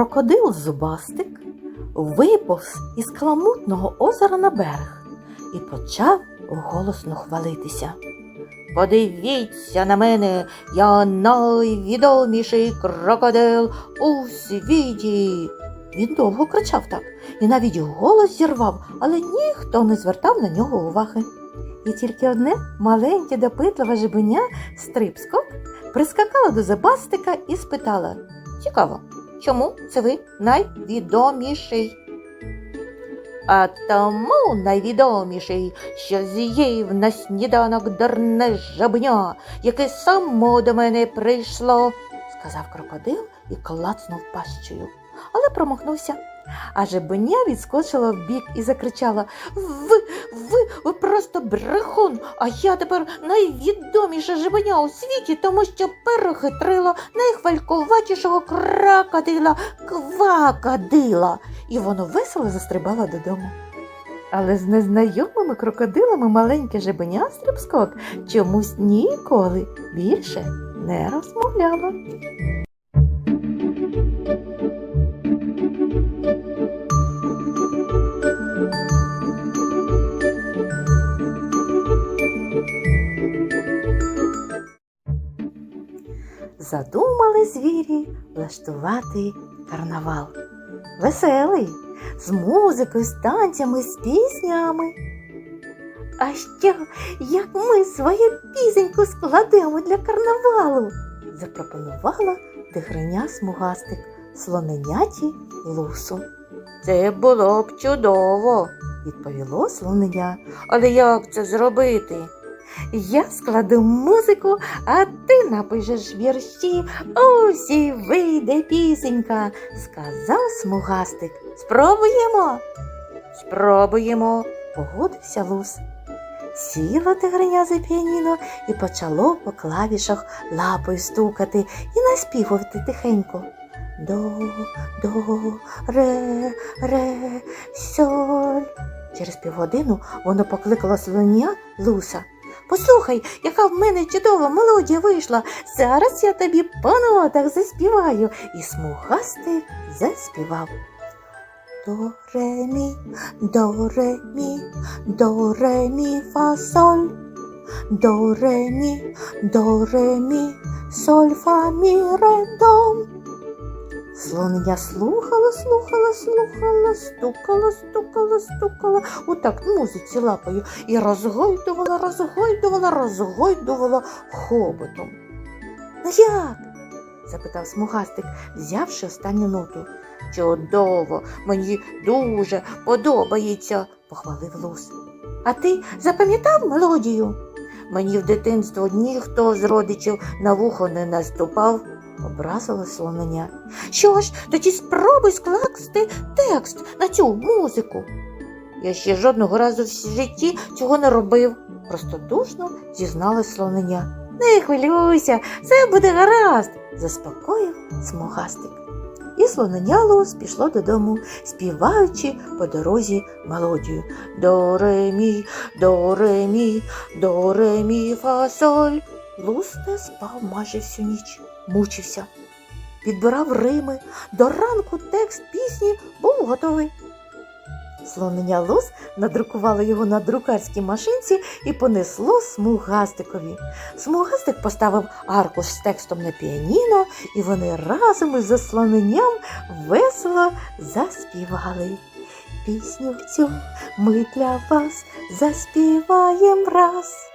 Крокодил Зубастик виповз із каламутного озера на берег і почав голосно хвалитися. Подивіться на мене, я найвідоміший крокодил у світі. Він довго кричав так і навіть голос зірвав, але ніхто не звертав на нього уваги. І тільки одне маленьке допитливе жебеня стрибскок прискакала до Зубастика і спитала Цікаво, чому це ви найвідоміший? А тому найвідоміший, що з'їв на сніданок дурне жабня, яке само до мене прийшло, сказав крокодил і клацнув пащею, але промахнувся. А жебеня відскочила вбік і закричала Ви, ви, ви просто брехун, а я тепер найвідоміша жебеня у світі, тому що перехитрила найхвалькуватішого крокодила квакадила. І воно весело застрибало додому. Але з незнайомими крокодилами маленьке жебеня стрибскок чомусь ніколи більше не розмовляло. Задумали звірі влаштувати карнавал. Веселий, з музикою, з танцями, з піснями. А що, як ми свою пісеньку складемо для карнавалу? запропонувала тигриня смугастик слоненяті лусу. Це було б чудово, відповіло слоненя. Але як це зробити? Я складу музику, а ти напишеш вірші, ось і вийде пісенька, сказав смугастик. Спробуємо. Спробуємо, погодився лус. Сіло тигриня за піаніно і почало по клавішах лапою стукати і наспівувати тихенько. До, до, ре, ре, соль. Через півгодину воно покликало слоня луса. Послухай, яка в мене чудова мелодія вийшла. Зараз я тобі по нотах заспіваю. І смугастик заспівав. До ре мі, до ре мі, до ре мі фа соль. До ре. Слонення слухала, слухала, слухала, стукала, стукала, стукала у такт музиці лапою і розгойдувала, розгойдувала, розгойдувала хоботом. Ну як? запитав смугастик, взявши останню ноту. Чудово, мені дуже подобається, похвалив лус. А ти запам'ятав мелодію? Мені в дитинство ніхто з родичів на вухо не наступав, образила слонення. Що ж, тоді спробуй скласти текст на цю музику. Я ще жодного разу в житті цього не робив, простодушно зізналась слонення. Не хвилюйся, все буде гаразд, заспокоїв смугастик. І слонення лос пішло додому, співаючи по дорозі мелодію. До ре мі, до ре мі, до ре мі фа. Лус не спав майже всю ніч, мучився. Підбирав рими, до ранку текст пісні був готовий. Слонення лус надрукувало його на друкарській машинці і понесло смугастикові. Смугастик поставив аркуш з текстом на піаніно, і вони разом із заслоненням весело заспівали. Пісню цю ми для вас заспіваєм раз.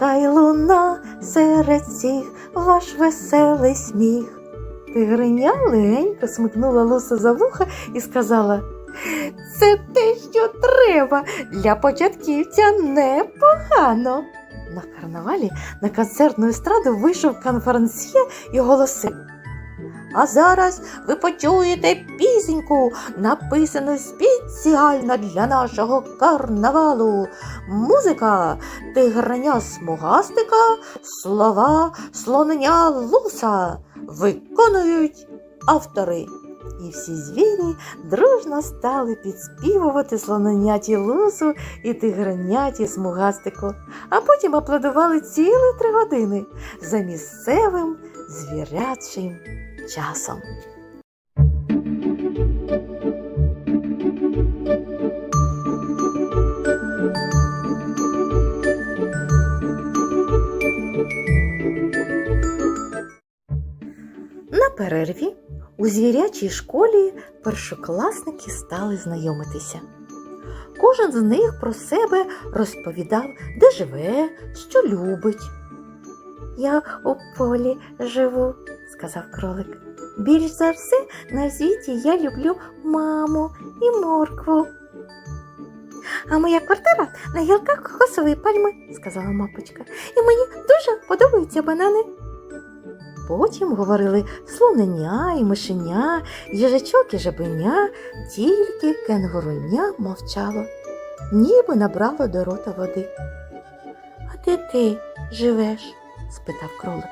Хай луна серед всіх ваш веселий сміх. Тигриня легенько смикнула луса за вуха і сказала Це те, що треба. Для початківця непогано. На карнавалі на концертну естраду вийшов конференсьє і оголосив. А зараз ви почуєте пісеньку, написану спеціально для нашого карнавалу. Музика тигреня смугастика, слова слонення луса. Виконують автори. І всі звірі дружно стали підспівувати слоненяті лусу і тигреняті смугастику, а потім аплодували цілих три години за місцевим звірячим часом. На перерві у звірячій школі першокласники стали знайомитися. Кожен з них про себе розповідав, де живе, що любить. Я у полі живу, сказав кролик. Більш за все на світі я люблю маму і моркву. А моя квартира на гілках кокосової пальми, сказала мапочка, і мені дуже подобаються банани. Потім говорили слоненя і мишеня, їжачок і жабеня, тільки кенгуруня мовчало, ніби набрало до рота води. А де ти живеш? спитав кролик.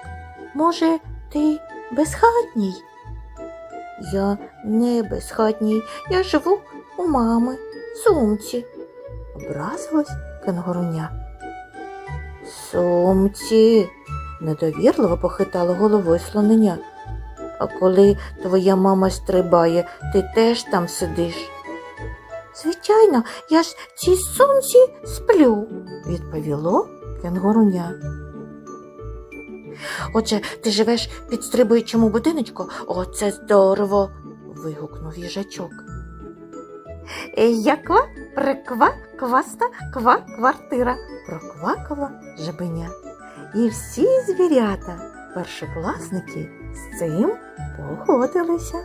Може, ти безхатній? Я не безхатній, я живу у мами, сумці, образилась кенгуруня. Сумці, недовірливо похитало головою слоненя. А коли твоя мама стрибає, ти теж там сидиш. Звичайно, я ж цій сумці сплю, відповіло кенгуруня. Отже, ти живеш під стрибуючому будиночку? Оце здорово. вигукнув їжачок. Яква, приква, кваста, ква, квартира, проквакала жабеня. І всі звірята, першокласники, з цим погодилися.